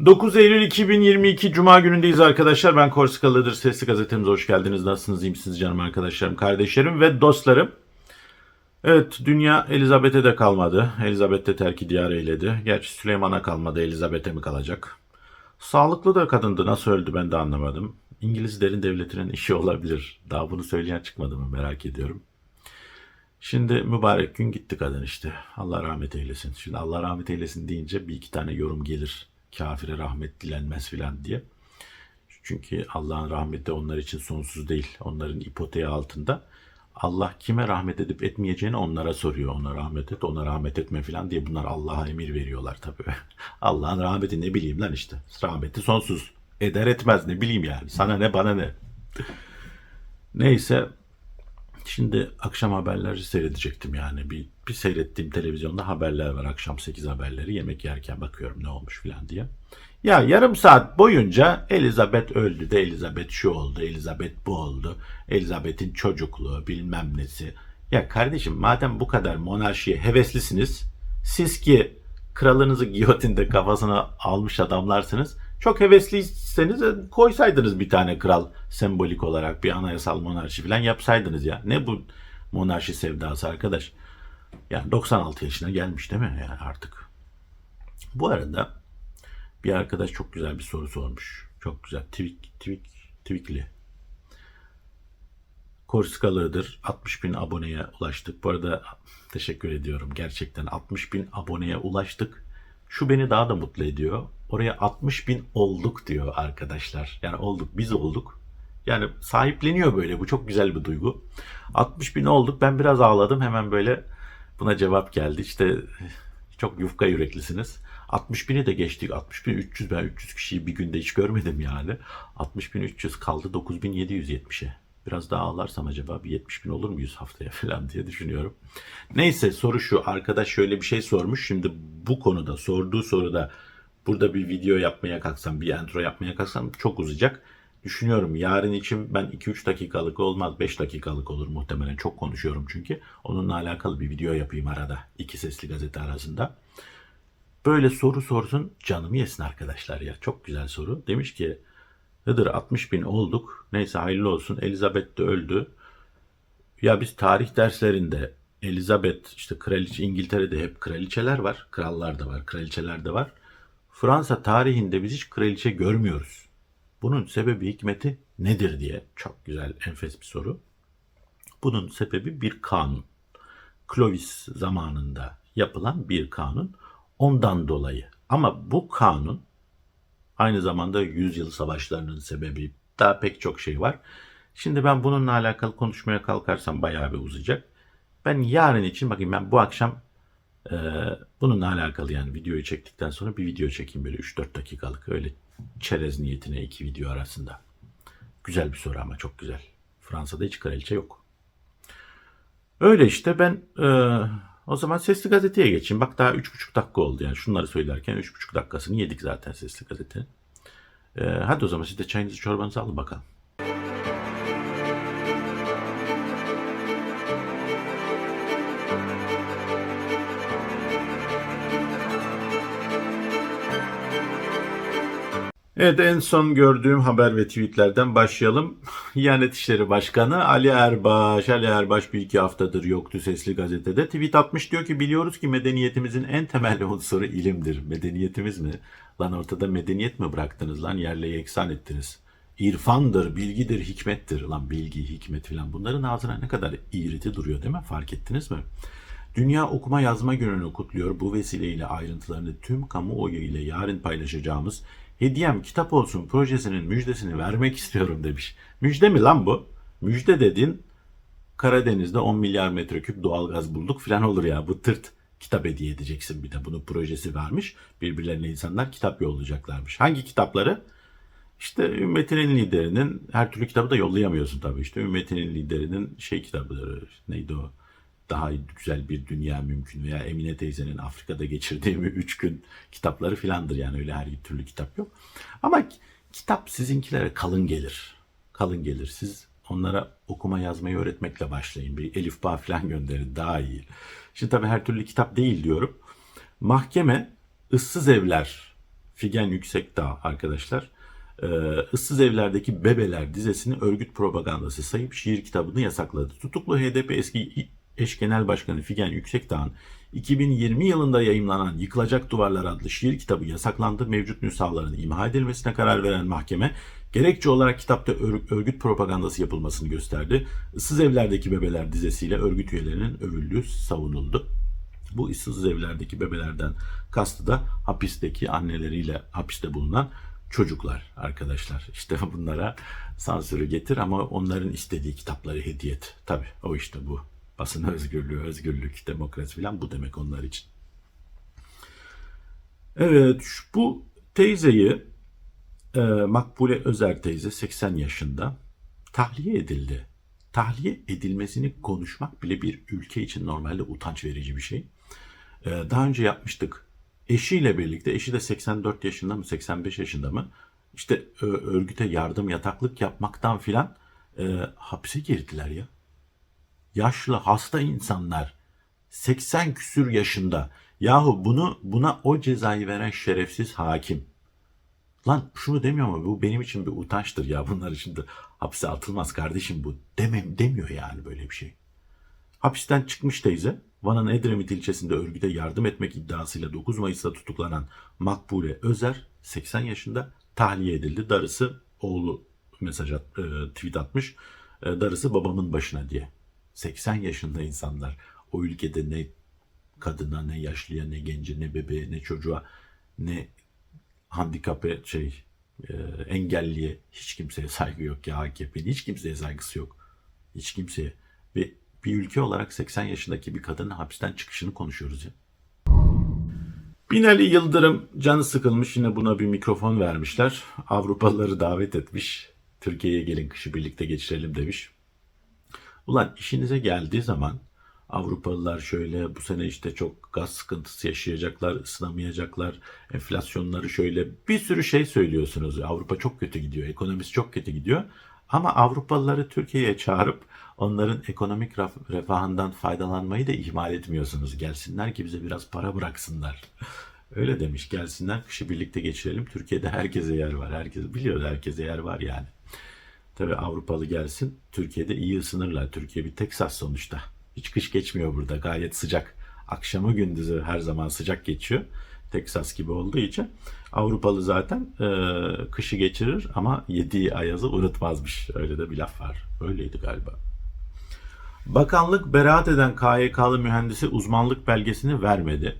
9 Eylül 2022 Cuma günündeyiz arkadaşlar. Ben Korsikalı'dır. Sesli gazetemize hoş geldiniz. Nasılsınız? iyi misiniz canım arkadaşlarım, kardeşlerim ve dostlarım? Evet, dünya Elizabeth'e de kalmadı. Elizabeth de terki diyar eyledi. Gerçi Süleyman'a kalmadı. Elizabeth'e mi kalacak? Sağlıklı da kadındı. Nasıl öldü ben de anlamadım. İngilizlerin devletinin işi olabilir. Daha bunu söyleyen çıkmadı mı merak ediyorum. Şimdi mübarek gün gitti kadın işte. Allah rahmet eylesin. Şimdi Allah rahmet eylesin deyince bir iki tane yorum gelir. Kafire rahmet dilenmez filan diye. Çünkü Allah'ın rahmeti onlar için sonsuz değil. Onların ipoteği altında. Allah kime rahmet edip etmeyeceğini onlara soruyor. Ona rahmet et, ona rahmet etme filan diye bunlar Allah'a emir veriyorlar tabii. Allah'ın rahmeti ne bileyim lan işte. Rahmeti sonsuz. Eder etmez ne bileyim yani. Sana ne bana ne. Neyse Şimdi akşam haberleri seyredecektim yani. Bir, bir seyrettiğim televizyonda haberler var. Akşam 8 haberleri yemek yerken bakıyorum ne olmuş filan diye. Ya yarım saat boyunca Elizabeth öldü de Elizabeth şu oldu, Elizabeth bu oldu. Elizabeth'in çocukluğu bilmem nesi. Ya kardeşim madem bu kadar monarşiye heveslisiniz, siz ki kralınızı giyotinde kafasına almış adamlarsınız. Çok hevesliyseniz koysaydınız bir tane kral sembolik olarak bir anayasal monarşi falan yapsaydınız ya. Ne bu monarşi sevdası arkadaş? Yani 96 yaşına gelmiş değil mi yani artık? Bu arada bir arkadaş çok güzel bir soru sormuş. Çok güzel. Twik, Twik, Twikli. Korskalı'dır. 60 bin aboneye ulaştık. Bu arada teşekkür ediyorum. Gerçekten 60 bin aboneye ulaştık. Şu beni daha da mutlu ediyor. Oraya 60 bin olduk diyor arkadaşlar. Yani olduk, biz olduk. Yani sahipleniyor böyle. Bu çok güzel bir duygu. 60 bin olduk. Ben biraz ağladım. Hemen böyle buna cevap geldi. İşte çok yufka yüreklisiniz. 60 bini de geçtik. 60 bin 300 ben 300 kişiyi bir günde hiç görmedim yani. 60 bin 300 kaldı 9770'e. Biraz daha ağlarsam acaba bir 70 bin olur mu 100 haftaya falan diye düşünüyorum. Neyse soru şu. Arkadaş şöyle bir şey sormuş. Şimdi bu konuda sorduğu soruda burada bir video yapmaya kalksam, bir intro yapmaya kalksam çok uzayacak. Düşünüyorum yarın için ben 2-3 dakikalık olmaz 5 dakikalık olur muhtemelen. Çok konuşuyorum çünkü. Onunla alakalı bir video yapayım arada. iki sesli gazete arasında. Böyle soru sorsun canımı yesin arkadaşlar ya. Çok güzel soru. Demiş ki Hıdır 60 bin olduk. Neyse hayırlı olsun. Elizabeth de öldü. Ya biz tarih derslerinde Elizabeth işte kraliçe İngiltere'de hep kraliçeler var. Krallar da var, kraliçeler de var. Fransa tarihinde biz hiç kraliçe görmüyoruz. Bunun sebebi hikmeti nedir diye çok güzel enfes bir soru. Bunun sebebi bir kanun. Clovis zamanında yapılan bir kanun. Ondan dolayı. Ama bu kanun aynı zamanda yüzyıl savaşlarının sebebi daha pek çok şey var. Şimdi ben bununla alakalı konuşmaya kalkarsam bayağı bir uzayacak. Ben yarın için bakayım ben bu akşam e, bununla alakalı yani videoyu çektikten sonra bir video çekeyim böyle 3-4 dakikalık öyle çerez niyetine iki video arasında. Güzel bir soru ama çok güzel. Fransa'da hiç kraliçe yok. Öyle işte ben e, o zaman sesli gazeteye geçeyim. Bak daha 3,5 dakika oldu yani şunları söylerken 3,5 dakikasını yedik zaten sesli gazetenin. E, hadi o zaman siz de çayınızı çorbanızı alın bakalım. Evet en son gördüğüm haber ve tweetlerden başlayalım. Diyanet İşleri Başkanı Ali Erbaş. Ali Erbaş bir iki haftadır yoktu sesli gazetede. Tweet atmış diyor ki biliyoruz ki medeniyetimizin en temel unsuru ilimdir. Medeniyetimiz mi? Lan ortada medeniyet mi bıraktınız lan yerle yeksan ettiniz. İrfandır, bilgidir, hikmettir. Lan bilgi, hikmet filan bunların ağzına ne kadar iğriti duruyor değil mi? Fark ettiniz mi? Dünya Okuma Yazma Günü'nü kutluyor. Bu vesileyle ayrıntılarını tüm kamuoyu ile yarın paylaşacağımız Hediyem kitap olsun projesinin müjdesini vermek istiyorum demiş. Müjde mi lan bu? Müjde dedin Karadeniz'de 10 milyar metreküp doğalgaz bulduk falan olur ya bu tırt. Kitap hediye edeceksin bir de bunun projesi vermiş. Birbirlerine insanlar kitap yollayacaklarmış. Hangi kitapları? İşte ümmetinin liderinin her türlü kitabı da yollayamıyorsun tabii. İşte ümmetinin liderinin şey kitabıdır. Neydi o? Daha güzel bir dünya mümkün veya Emine teyzenin Afrika'da geçirdiği üç gün kitapları filandır yani öyle her türlü kitap yok. Ama kitap sizinkilere kalın gelir. Kalın gelir. Siz onlara okuma yazmayı öğretmekle başlayın. Bir elif bağ falan gönderin daha iyi. Şimdi tabii her türlü kitap değil diyorum. Mahkeme ıssız evler Figen Yüksekdağ arkadaşlar. Ee, Issız Evlerdeki Bebeler dizesini örgüt propagandası sayıp şiir kitabını yasakladı. Tutuklu HDP eski eş genel başkanı Figen Yüksekdağ'ın 2020 yılında yayımlanan Yıkılacak Duvarlar adlı şiir kitabı yasaklandı. Mevcut nüshaların imha edilmesine karar veren mahkeme gerekçe olarak kitapta ör- örgüt propagandası yapılmasını gösterdi. Issız Evlerdeki Bebeler dizesiyle örgüt üyelerinin övüldüğü savunuldu. Bu ıssız evlerdeki bebelerden kastı da hapisteki anneleriyle hapiste bulunan çocuklar arkadaşlar. İşte bunlara sansürü getir ama onların istediği kitapları hediye et. Tabi o işte bu. Basın özgürlüğü, özgürlük, demokrasi falan bu demek onlar için. Evet bu teyzeyi e, Makbule Özer teyze 80 yaşında tahliye edildi. Tahliye edilmesini konuşmak bile bir ülke için normalde utanç verici bir şey. Ee, daha önce yapmıştık. Eşiyle birlikte, eşi de 84 yaşında mı 85 yaşında mı? İşte örgüte yardım yataklık yapmaktan filan e, hapse girdiler ya. Yaşlı hasta insanlar 80 küsür yaşında. Yahu bunu buna o cezayı veren şerefsiz hakim. Lan şunu demiyor mu? Bu benim için bir utançtır ya. Bunlar için de hapse atılmaz kardeşim bu. Demem demiyor yani böyle bir şey. Hapisten çıkmış teyze, Van'ın Edremit ilçesinde örgüte yardım etmek iddiasıyla 9 Mayıs'ta tutuklanan Makbule Özer 80 yaşında tahliye edildi. Darısı oğlu mesaj at, e, tweet atmış. E, darısı babamın başına diye. 80 yaşında insanlar o ülkede ne kadına ne yaşlıya ne gence ne bebeğe ne çocuğa ne handikape şey e, engelliye hiç kimseye saygı yok ya AKP'nin hiç kimseye saygısı yok. Hiç kimseye. Ve bir ülke olarak 80 yaşındaki bir kadının hapisten çıkışını konuşuyoruz ya. Binali Yıldırım canı sıkılmış yine buna bir mikrofon vermişler. Avrupalıları davet etmiş. Türkiye'ye gelin kışı birlikte geçirelim demiş. Ulan işinize geldiği zaman Avrupalılar şöyle bu sene işte çok gaz sıkıntısı yaşayacaklar, ısınamayacaklar, enflasyonları şöyle bir sürü şey söylüyorsunuz. Avrupa çok kötü gidiyor, ekonomisi çok kötü gidiyor. Ama Avrupalıları Türkiye'ye çağırıp onların ekonomik refahından faydalanmayı da ihmal etmiyorsunuz. Gelsinler ki bize biraz para bıraksınlar. Öyle demiş gelsinler kışı birlikte geçirelim. Türkiye'de herkese yer var. Herkes biliyor herkese yer var yani. Tabii Avrupalı gelsin. Türkiye'de iyi ısınırlar. Türkiye bir Teksas sonuçta. Hiç kış geçmiyor burada. Gayet sıcak. Akşamı gündüzü her zaman sıcak geçiyor. Teksas gibi olduğu için. Avrupalı zaten e, kışı geçirir ama yediği ayazı unutmazmış. Öyle de bir laf var. Öyleydi galiba. Bakanlık beraat eden KYK'lı mühendisi uzmanlık belgesini vermedi.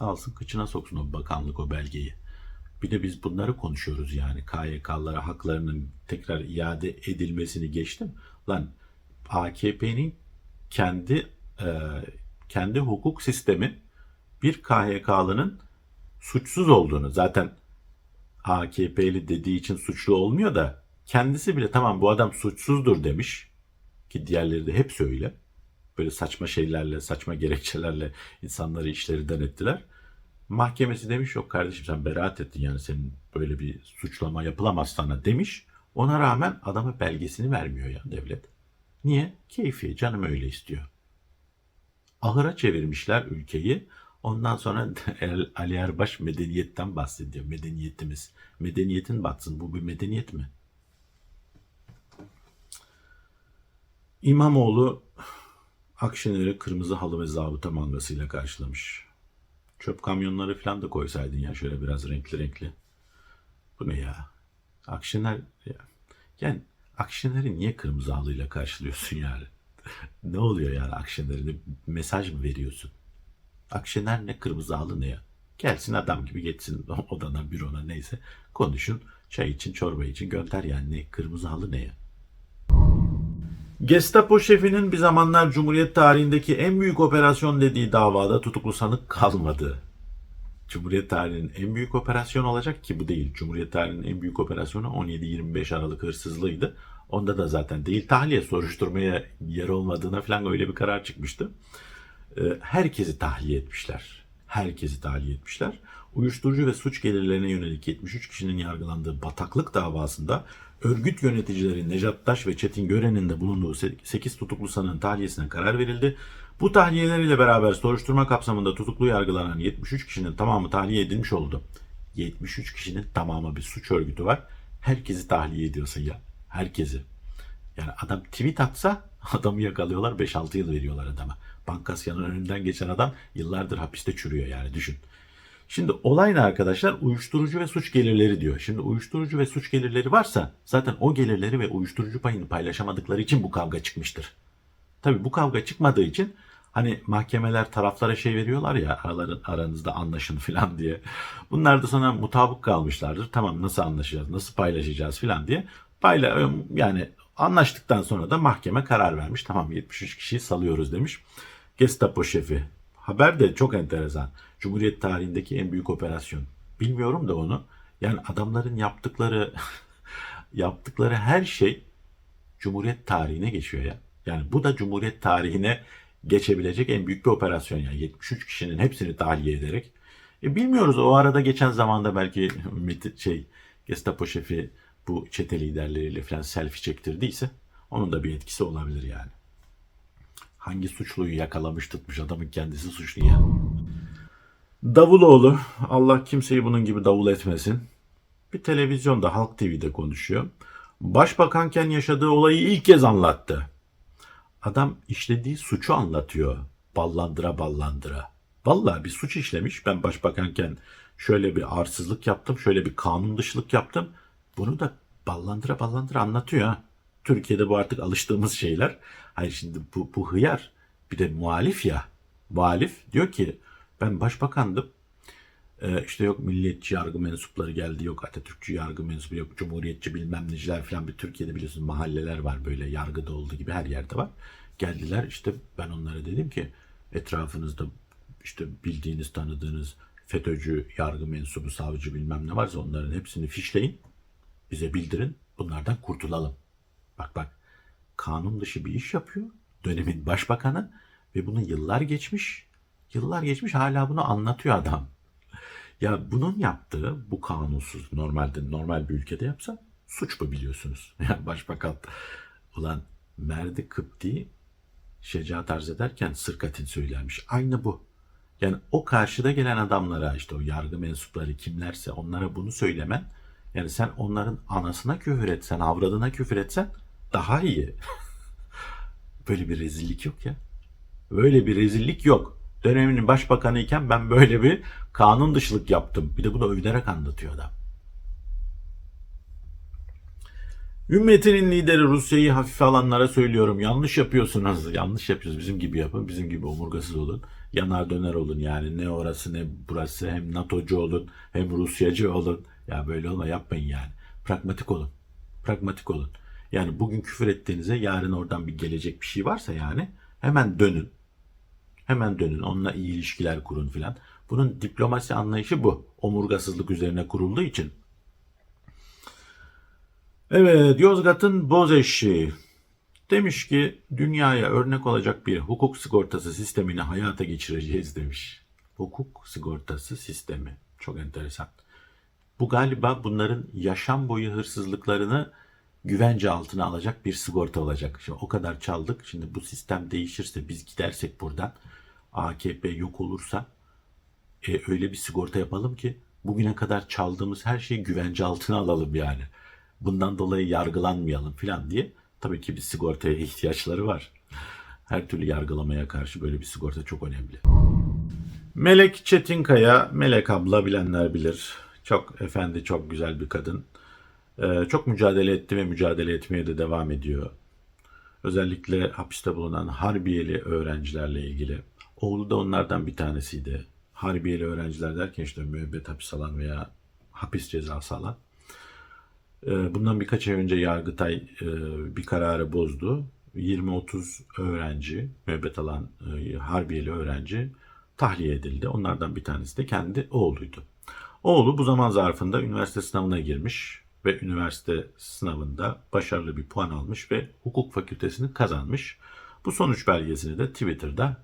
Alsın kıçına soksun o bakanlık o belgeyi. Bir de biz bunları konuşuyoruz yani. KYK'lara haklarının tekrar iade edilmesini geçtim. Lan AKP'nin kendi e, kendi hukuk sistemi bir KHK'lının suçsuz olduğunu zaten AKP'li dediği için suçlu olmuyor da kendisi bile tamam bu adam suçsuzdur demiş ki diğerleri de hep öyle. Böyle saçma şeylerle, saçma gerekçelerle insanları işlerinden ettiler. Mahkemesi demiş yok kardeşim sen beraat ettin yani senin böyle bir suçlama yapılamaz sana demiş. Ona rağmen adama belgesini vermiyor ya devlet. Niye? Keyfi canım öyle istiyor. Ahıra çevirmişler ülkeyi. Ondan sonra Ali Erbaş medeniyetten bahsediyor. Medeniyetimiz. Medeniyetin batsın. Bu bir medeniyet mi? İmamoğlu Akşener'i kırmızı halı ve zabıta mangasıyla karşılamış. Çöp kamyonları falan da koysaydın ya şöyle biraz renkli renkli. Bu ne ya? Akşener ya. Yani Akşener'i niye kırmızı halıyla karşılıyorsun yani? ne oluyor yani Akşener'e mesaj mı veriyorsun? Akşener ne kırmızı halı ne ya? Gelsin adam gibi geçsin odadan bir ona neyse konuşun çay için çorba için gönder yani ne kırmızı halı ne ya? Gestapo şefinin bir zamanlar Cumhuriyet tarihindeki en büyük operasyon dediği davada tutuklu sanık kalmadı. Cumhuriyet tarihinin en büyük operasyonu olacak ki bu değil. Cumhuriyet tarihinin en büyük operasyonu 17-25 Aralık hırsızlığıydı. Onda da zaten değil tahliye soruşturmaya yer olmadığına falan öyle bir karar çıkmıştı. Ee, Herkesi tahliye etmişler. Herkesi tahliye etmişler. Uyuşturucu ve suç gelirlerine yönelik 73 kişinin yargılandığı bataklık davasında örgüt yöneticileri Necat Taş ve Çetin Gören'in de bulunduğu 8 tutuklu sanığın tahliyesine karar verildi. Bu tahliyeler ile beraber soruşturma kapsamında tutuklu yargılanan 73 kişinin tamamı tahliye edilmiş oldu. 73 kişinin tamamı bir suç örgütü var. Herkesi tahliye ediyorsun ya. Herkesi. Yani adam tweet atsa adamı yakalıyorlar 5-6 yıl veriyorlar adama. Bankasyanın önünden geçen adam yıllardır hapiste çürüyor yani düşün. Şimdi olay ne arkadaşlar? Uyuşturucu ve suç gelirleri diyor. Şimdi uyuşturucu ve suç gelirleri varsa zaten o gelirleri ve uyuşturucu payını paylaşamadıkları için bu kavga çıkmıştır. Tabii bu kavga çıkmadığı için hani mahkemeler taraflara şey veriyorlar ya araların, aranızda anlaşın falan diye. Bunlar da sonra mutabık kalmışlardır. Tamam nasıl anlaşacağız, nasıl paylaşacağız falan diye. Payla yani anlaştıktan sonra da mahkeme karar vermiş. Tamam 73 kişiyi salıyoruz demiş. Gestapo şefi. Haber de çok enteresan. Cumhuriyet tarihindeki en büyük operasyon. Bilmiyorum da onu. Yani adamların yaptıkları yaptıkları her şey Cumhuriyet tarihine geçiyor ya. Yani bu da Cumhuriyet tarihine geçebilecek en büyük bir operasyon yani 73 kişinin hepsini tahliye ederek. E bilmiyoruz o arada geçen zamanda belki şey Gestapo şefi bu çete liderleriyle falan selfie çektirdiyse onun da bir etkisi olabilir yani. Hangi suçluyu yakalamış tutmuş adamın kendisi suçlu ya. Davuloğlu Allah kimseyi bunun gibi davul etmesin. Bir televizyonda Halk TV'de konuşuyor. Başbakanken yaşadığı olayı ilk kez anlattı. Adam işlediği suçu anlatıyor. Ballandıra ballandıra. Vallahi bir suç işlemiş. Ben başbakanken şöyle bir arsızlık yaptım, şöyle bir kanun dışılık yaptım. Bunu da ballandıra ballandıra anlatıyor. ha. Türkiye'de bu artık alıştığımız şeyler. Hayır şimdi bu, bu hıyar bir de muhalif ya. Muhalif diyor ki ben başbakandım. Ee, işte yok milliyetçi yargı mensupları geldi, yok Atatürkçü yargı mensubu, yok Cumhuriyetçi bilmem neciler falan bir Türkiye'de biliyorsun mahalleler var böyle yargıda olduğu gibi her yerde var. Geldiler işte ben onlara dedim ki etrafınızda işte bildiğiniz tanıdığınız FETÖ'cü yargı mensubu savcı bilmem ne varsa onların hepsini fişleyin bize bildirin bunlardan kurtulalım. Bak bak kanun dışı bir iş yapıyor dönemin başbakanı ve bunu yıllar geçmiş yıllar geçmiş hala bunu anlatıyor adam. Ya bunun yaptığı bu kanunsuz normalde normal bir ülkede yapsa suç bu biliyorsunuz. Yani başbakan ulan merdi kıpti şecaat arz ederken sırkatin söylermiş. Aynı bu. Yani o karşıda gelen adamlara işte o yargı mensupları kimlerse onlara bunu söylemen yani sen onların anasına küfür etsen, avradına küfür etsen daha iyi. Böyle bir rezillik yok ya. Böyle bir rezillik yok. Döneminin başbakanı iken ben böyle bir kanun dışılık yaptım. Bir de bunu övünerek anlatıyor adam. Ümmetinin lideri Rusya'yı hafife alanlara söylüyorum. Yanlış yapıyorsunuz. Yanlış yapıyorsunuz. Bizim gibi yapın. Bizim gibi omurgasız olun. Yanar döner olun yani. Ne orası ne burası. Hem NATO'cu olun hem Rusyacı olun. Ya böyle olma yapmayın yani. Pragmatik olun. Pragmatik olun. Yani bugün küfür ettiğinize yarın oradan bir gelecek bir şey varsa yani hemen dönün. Hemen dönün. Onunla iyi ilişkiler kurun filan. Bunun diplomasi anlayışı bu. Omurgasızlık üzerine kurulduğu için. Evet, Yozgat'ın boz eşeği. Demiş ki dünyaya örnek olacak bir hukuk sigortası sistemini hayata geçireceğiz demiş. Hukuk sigortası sistemi. Çok enteresan. Bu galiba bunların yaşam boyu hırsızlıklarını güvence altına alacak bir sigorta olacak. Şimdi o kadar çaldık. Şimdi bu sistem değişirse biz gidersek buradan AKP yok olursa e, öyle bir sigorta yapalım ki bugüne kadar çaldığımız her şeyi güvence altına alalım yani. Bundan dolayı yargılanmayalım falan diye tabii ki bir sigortaya ihtiyaçları var. Her türlü yargılamaya karşı böyle bir sigorta çok önemli. Melek Çetinkaya, Melek abla bilenler bilir. Çok efendi, çok güzel bir kadın. Ee, çok mücadele etti ve mücadele etmeye de devam ediyor. Özellikle hapiste bulunan Harbiyeli öğrencilerle ilgili. Oğlu da onlardan bir tanesiydi. Harbiyeli öğrenciler derken işte müebbet hapis alan veya hapis cezası alan. Ee, Bundan birkaç ay önce Yargıtay e, bir kararı bozdu. 20-30 öğrenci, müebbet alan e, Harbiyeli öğrenci tahliye edildi. Onlardan bir tanesi de kendi oğluydu. Oğlu bu zaman zarfında üniversite sınavına girmiş ve üniversite sınavında başarılı bir puan almış ve hukuk fakültesini kazanmış. Bu sonuç belgesini de Twitter'da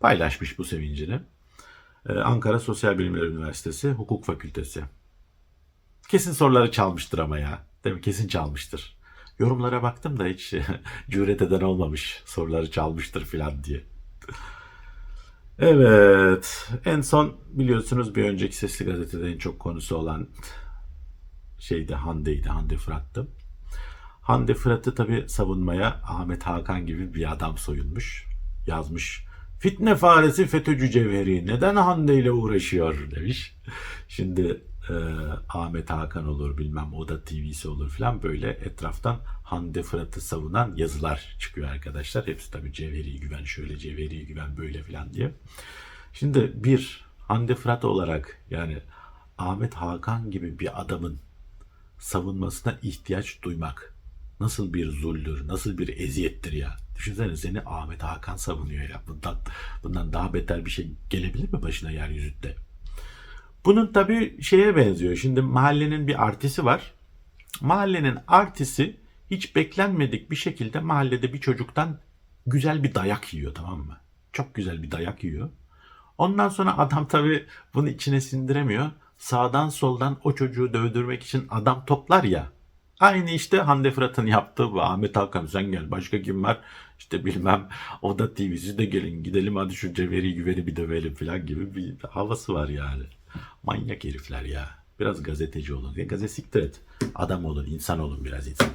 paylaşmış bu sevincini. Ee, Ankara Sosyal Bilimler Üniversitesi Hukuk Fakültesi. Kesin soruları çalmıştır ama ya. Değil mi? Kesin çalmıştır. Yorumlara baktım da hiç cüret eden olmamış. Soruları çalmıştır filan diye. Evet. En son biliyorsunuz bir önceki Sesli Gazete'de en çok konusu olan şeydi Hande'ydi. Hande Fırat'tı. Hande Fırat'ı tabi savunmaya Ahmet Hakan gibi bir adam soyunmuş. Yazmış. Fitne faresi FETÖ'cü cevheri neden Hande ile uğraşıyor demiş. Şimdi e, Ahmet Hakan olur bilmem Oda TV'si olur falan böyle etraftan Hande Fırat'ı savunan yazılar çıkıyor arkadaşlar. Hepsi tabi cevheri güven şöyle cevheri güven böyle falan diye. Şimdi bir Hande Fırat olarak yani Ahmet Hakan gibi bir adamın savunmasına ihtiyaç duymak nasıl bir zuldür, nasıl bir eziyettir ya. Düşünsene seni Ahmet Hakan savunuyor ya. Bundan, bundan daha beter bir şey gelebilir mi başına yeryüzünde? Bunun tabii şeye benziyor. Şimdi mahallenin bir artisi var. Mahallenin artisi hiç beklenmedik bir şekilde mahallede bir çocuktan güzel bir dayak yiyor tamam mı? Çok güzel bir dayak yiyor. Ondan sonra adam tabii bunu içine sindiremiyor. Sağdan soldan o çocuğu dövdürmek için adam toplar ya. Aynı işte Hande Fırat'ın yaptığı bu. Ahmet Hakan sen gel başka kim var? İşte bilmem Oda TV'si de gelin gidelim hadi şu cevheri güveni bir dövelim falan gibi bir havası var yani. Manyak herifler ya. Biraz gazeteci olun. Ya gazete siktir et. Adam olun, insan olun biraz insan.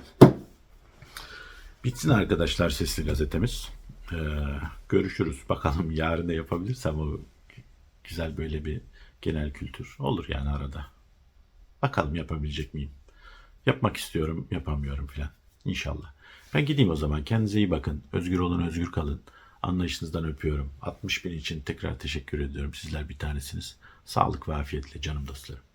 Bitsin arkadaşlar sesli gazetemiz. Ee, görüşürüz. Bakalım yarın da yapabilirsem o güzel böyle bir genel kültür olur yani arada. Bakalım yapabilecek miyim? Yapmak istiyorum, yapamıyorum filan. İnşallah. Ben gideyim o zaman. Kendinize iyi bakın. Özgür olun, özgür kalın. Anlayışınızdan öpüyorum. 60 bin için tekrar teşekkür ediyorum. Sizler bir tanesiniz. Sağlık ve afiyetle canım dostlarım.